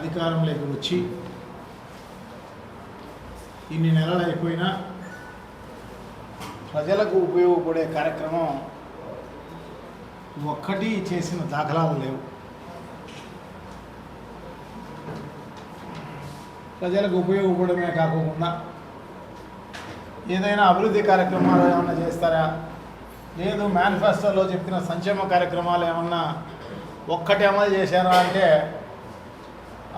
అధికారంలోకి వచ్చి ఇన్ని నెలలు అయిపోయినా ప్రజలకు ఉపయోగపడే కార్యక్రమం ఒక్కటి చేసిన దాఖలాలు లేవు. ప్రజలకు ఉపయోగపడమే కాకుండా ఏదైనా అభివృద్ధి కార్యక్రమాలు ఏమన్నా చేస్తారా? లేదు మేనిఫెస్టోలో చెప్పిన సంక్షేమ కార్యక్రమాలు ఏమన్నా ఒక్కటి అమలు చేశారా అంటే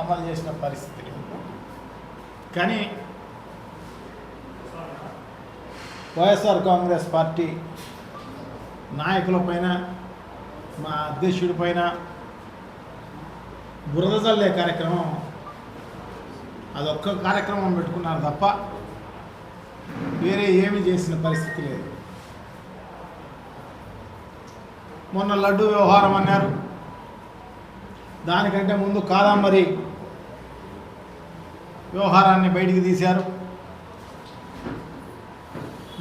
అమలు చేసిన పరిస్థితి లేదు. కానీ వైఎస్ఆర్ కాంగ్రెస్ పార్టీ నాయకులపైన మా అధ్యక్షుడిపైన బురద బురదజల్లే కార్యక్రమం అదొక్క కార్యక్రమం పెట్టుకున్నారు తప్ప వేరే ఏమి చేసిన పరిస్థితి లేదు. మొన్న లడ్డు వ్యవహారం అన్నారు. దానికంటే ముందు కాదంబరి వ్యవహారాన్ని బయటికి తీశారు.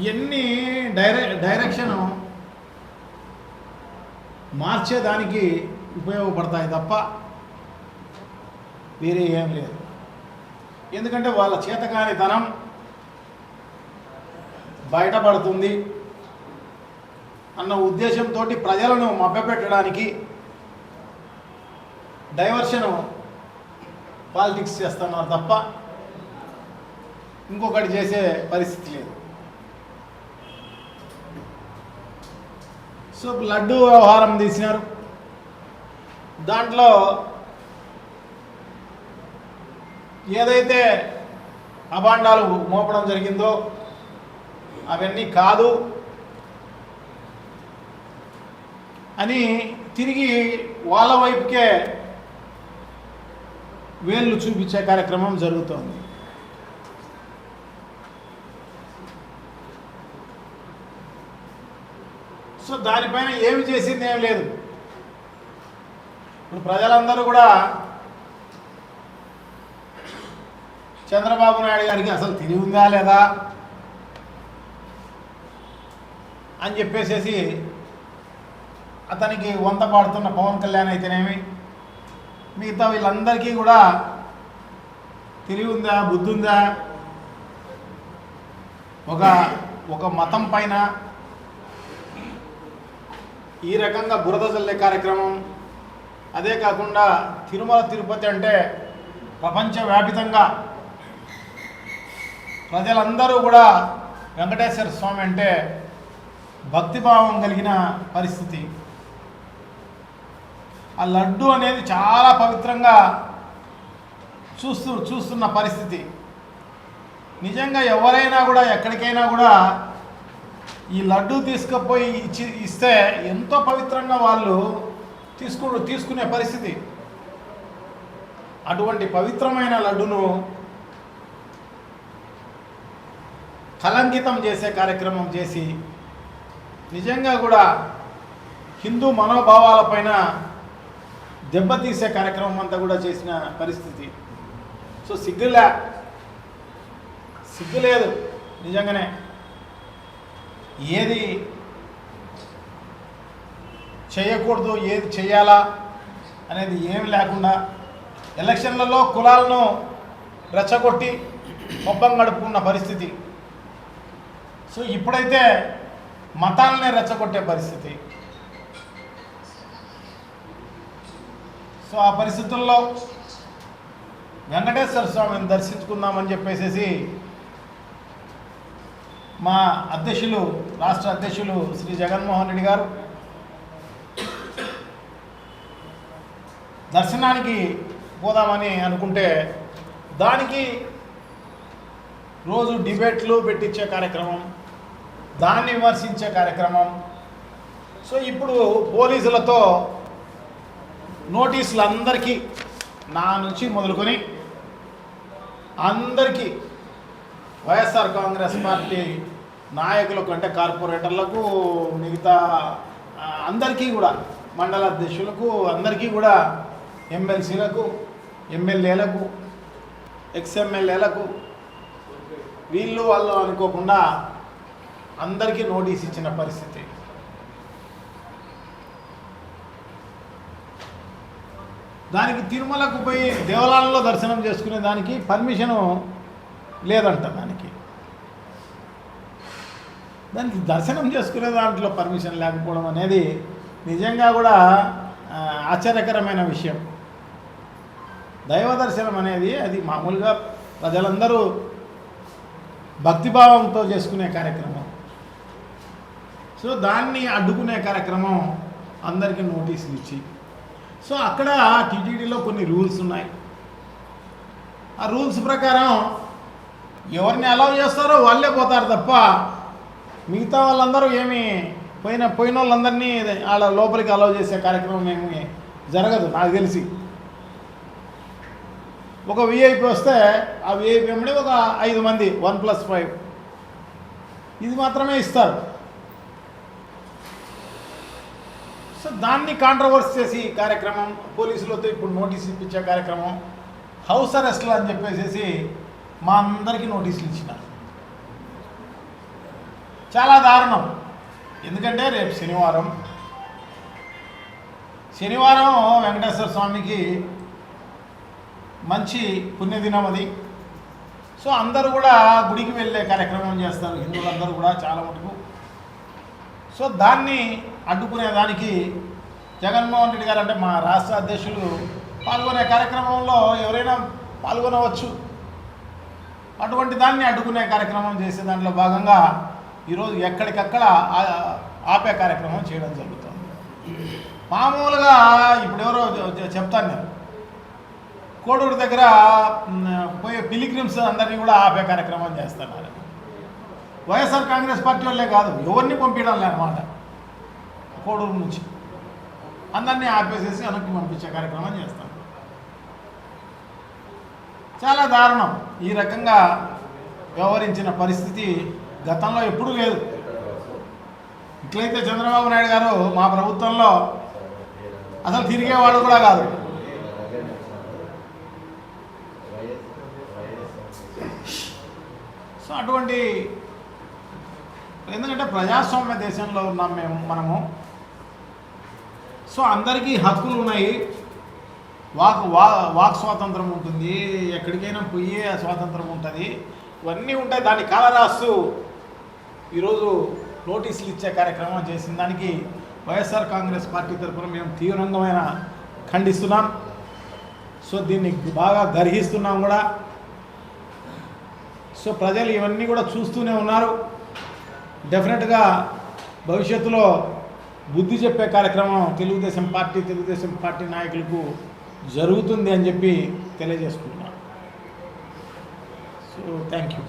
ఇవన్నీ డైరె డైరెక్షను మార్చేదానికి ఉపయోగపడతాయి తప్ప వేరే ఏం లేదు. ఎందుకంటే వాళ్ళ చేతకాని ధనం బయటపడుతుంది అన్న ఉద్దేశంతో ప్రజలను మభ్యపెట్టడానికి డైవర్షను పాలిటిక్స్ చేస్తున్నారు తప్ప ఇంకొకటి చేసే పరిస్థితి లేదు. సో లడ్డు వ్యవహారం తీసినారు. దాంట్లో ఏదైతే అభాండాలు మోపడం జరిగిందో అవన్నీ కాదు అని తిరిగి వాళ్ళ వైపుకే వేళ్ళు చూపించే కార్యక్రమం జరుగుతోంది. సో దానిపైన ఏమి చేసింది ఏం లేదు. ఇప్పుడు ప్రజలందరూ కూడా చంద్రబాబు నాయుడు గారికి అసలు తెలివి ఉందా లేదా అని చెప్పేసేసి అతనికి వంత పాడుతున్న పవన్ కళ్యాణ్ అయితేనేమి మిగతా వీళ్ళందరికీ కూడా తెలివి ఉందా బుద్ధి ఉందా ఒక ఒక మతం పైన ఈ రకంగా బురద చల్లే కార్యక్రమం. అదే కాకుండా తిరుమల తిరుపతి అంటే ప్రపంచవ్యాపితంగా ప్రజలందరూ కూడా వెంకటేశ్వర స్వామి అంటే భక్తిభావం కలిగిన పరిస్థితి. ఆ లడ్డు అనేది చాలా పవిత్రంగా చూస్తూ చూస్తున్న పరిస్థితి. నిజంగా ఎవరైనా కూడా ఎక్కడికైనా కూడా ఈ లడ్డు తీసుకుపోయి ఇచ్చి ఇస్తే ఎంతో పవిత్రంగా వాళ్ళు తీసుకు తీసుకునే పరిస్థితి. అటువంటి పవిత్రమైన లడ్డును కలంకితం చేసే కార్యక్రమం చేసి నిజంగా కూడా హిందూ మనోభావాలపైన దెబ్బతీసే కార్యక్రమం అంతా కూడా చేసిన పరిస్థితి. సో సిగ్గులే. సిగ్గు లేదు. నిజంగానే. ఏది చేయకూడదు ఏది చేయాలా అనేది ఏమి లేకుండా ఎలక్షన్లలో కులాలను రెచ్చగొట్టి మొబ్బం గడుపుకున్న పరిస్థితి. సో ఇప్పుడైతే మతాలనే రెచ్చగొట్టే పరిస్థితి. సో ఆ పరిస్థితుల్లో వెంకటేశ్వర స్వామిని దర్శించుకుందామని చెప్పేసి మా అధ్యక్షులు రాష్ట్ర అధ్యక్షులు శ్రీ జగన్మోహన్ రెడ్డి గారు దర్శనానికి పోదామని అనుకుంటే దానికి రోజు డిబేట్లు పెట్టించే కార్యక్రమం దాన్ని విమర్శించే కార్యక్రమం. సో ఇప్పుడు పోలీసులతో నోటీసులు అందరికీ నా నుంచి మొదలుకొని అందరికీ వైఎస్ఆర్ కాంగ్రెస్ పార్టీ నాయకులకు అంటే కార్పొరేటర్లకు మిగతా అందరికీ కూడా మండల అధ్యక్షులకు అందరికీ కూడా ఎమ్మెల్సీలకు ఎమ్మెల్యేలకు ఎక్స్ఎమ్మెల్యేలకు వీళ్ళు వాళ్ళు అనుకోకుండా అందరికీ నోటీస్ ఇచ్చిన పరిస్థితి. దానికి తిరుమలకు పోయి దేవాలయంలో దర్శనం చేసుకునే దానికి పర్మిషను లేదంట దానికి. దానికి దర్శనం చేసుకునే దాంట్లో పర్మిషన్ లేకపోవడం అనేది నిజంగా కూడా ఆశ్చర్యకరమైన విషయం. దైవ దర్శనం అనేది అది మామూలుగా ప్రజలందరూ భక్తిభావంతో చేసుకునే కార్యక్రమం. సో దాన్ని అడ్డుకునే కార్యక్రమం అందరికీ నోటీసులు ఇచ్చి సో అక్కడ టీటీడీలో కొన్ని రూల్స్ ఉన్నాయి. ఆ రూల్స్ ప్రకారం ఎవరిని అలౌ చేస్తారో వాళ్ళే పోతారు తప్ప మిగతా వాళ్ళందరూ ఏమి పోయిన పోయిన వాళ్ళందరినీ వాళ్ళ లోపలికి అలౌ చేసే కార్యక్రమం ఏమి జరగదు నాకు తెలిసి. ఒక విఐపి వస్తే ఆ విఐపి వెంబడి ఒక ఐదు మంది వన్ ప్లస్ ఫైవ్. ఇది మాత్రమే ఇస్తారు. సో దాన్ని కాంట్రవర్స్ చేసి కార్యక్రమం పోలీసులతో ఇప్పుడు నోటీస్ ఇప్పించే కార్యక్రమం హౌస్ అరెస్ట్లు అని చెప్పేసి మా అందరికీ నోటీసులు ఇచ్చినారు. చాలా దారుణం. ఎందుకంటే రేపు శనివారం శనివారం వెంకటేశ్వర స్వామికి మంచి పుణ్యదినం అది. సో అందరూ కూడా గుడికి వెళ్ళే కార్యక్రమం చేస్తారు. హిందువులందరూ కూడా చాలా మటుకు. సో దాన్ని అడ్డుకునే దానికి జగన్మోహన్ రెడ్డి గారు అంటే మా రాష్ట్ర అధ్యక్షులు పాల్గొనే కార్యక్రమంలో ఎవరైనా పాల్గొనవచ్చు. అటువంటి దాన్ని అడ్డుకునే కార్యక్రమం చేసే దాంట్లో భాగంగా ఈరోజు ఎక్కడికక్కడ ఆపే కార్యక్రమం చేయడం జరుగుతుంది. మామూలుగా ఇప్పుడు ఎవరో చెప్తాను నేను. కోడూరు దగ్గర పోయే పిలిగ్రిమ్స్ అందరినీ కూడా ఆపే కార్యక్రమం చేస్తున్నారు. వైఎస్ఆర్ కాంగ్రెస్ పార్టీ వాళ్ళే కాదు ఎవరిని పంపించడం లేదన్నమాట. కోడూరు నుంచి. అందరినీ ఆపేసేసి వెనక్కి పంపించే కార్యక్రమం చేస్తాం. చాలా దారుణం. ఈ రకంగా వ్యవహరించిన పరిస్థితి గతంలో ఎప్పుడూ లేదు. ఇట్లయితే చంద్రబాబు నాయుడు గారు మా ప్రభుత్వంలో అసలు తిరిగేవాళ్ళు కూడా కాదు. సో అటువంటి ఎందుకంటే ప్రజాస్వామ్య దేశంలో ఉన్నాం మేము మనము. సో అందరికీ హక్కులు ఉన్నాయి. వాక్ వా వాక్ స్వాతంత్రం ఉంటుంది. ఎక్కడికైనా పోయే స్వాతంత్రం ఉంటుంది. ఇవన్నీ ఉంటాయి. దాన్ని కాలరాస్తూ ఈరోజు నోటీసులు ఇచ్చే కార్యక్రమం చేసిన దానికి వైఎస్ఆర్ కాంగ్రెస్ పార్టీ తరఫున మేము తీవ్రంగమైన ఖండిస్తున్నాం. సో దీన్ని బాగా గర్హిస్తున్నాం కూడా. సో ప్రజలు ఇవన్నీ కూడా చూస్తూనే ఉన్నారు. డెఫినెట్గా భవిష్యత్తులో బుద్ధి చెప్పే కార్యక్రమం తెలుగుదేశం పార్టీ తెలుగుదేశం పార్టీ నాయకులకు జరుగుతుంది అని చెప్పి తెలియజేసుకుంటున్నాను. So thank you